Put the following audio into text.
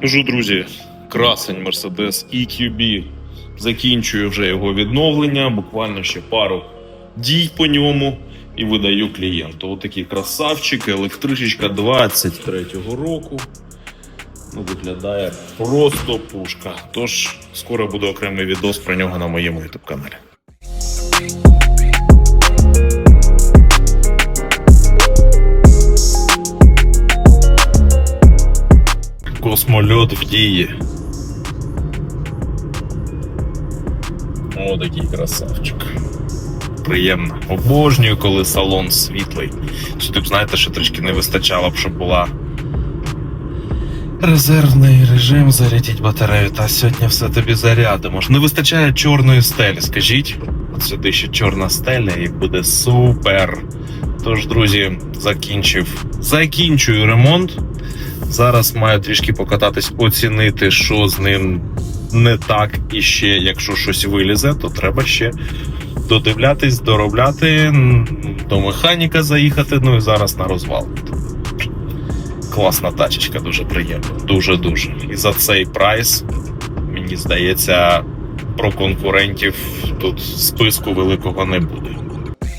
Кажу, друзі, красень Mercedes EQB. Закінчую вже його відновлення, буквально ще пару дій по ньому і видаю клієнту. Отакий красавчик, електричечка 23-го року. Ну, виглядає просто пушка. Тож скоро буде окремий відос про нього на моєму YouTube каналі. Космольот в дії. О, такий красавчик. Приємно. Обожнюю, коли салон світлий. Сюди б знаєте, що трішки не вистачало б, щоб була. Резервний режим зарядіть батарею, та сьогодні все тобі зарядимо. Не вистачає чорної стелі, скажіть. От сюди ще чорна стеля і буде супер. Тож, друзі, закінчив. Закінчую ремонт. Зараз маю трішки покататись, оцінити, що з ним не так, і ще, якщо щось вилізе, то треба ще додивлятись, доробляти, до механіка заїхати. Ну і зараз на розвал. Класна тачечка, дуже приємна. Дуже дуже. І за цей прайс, мені здається, про конкурентів тут списку великого не буде.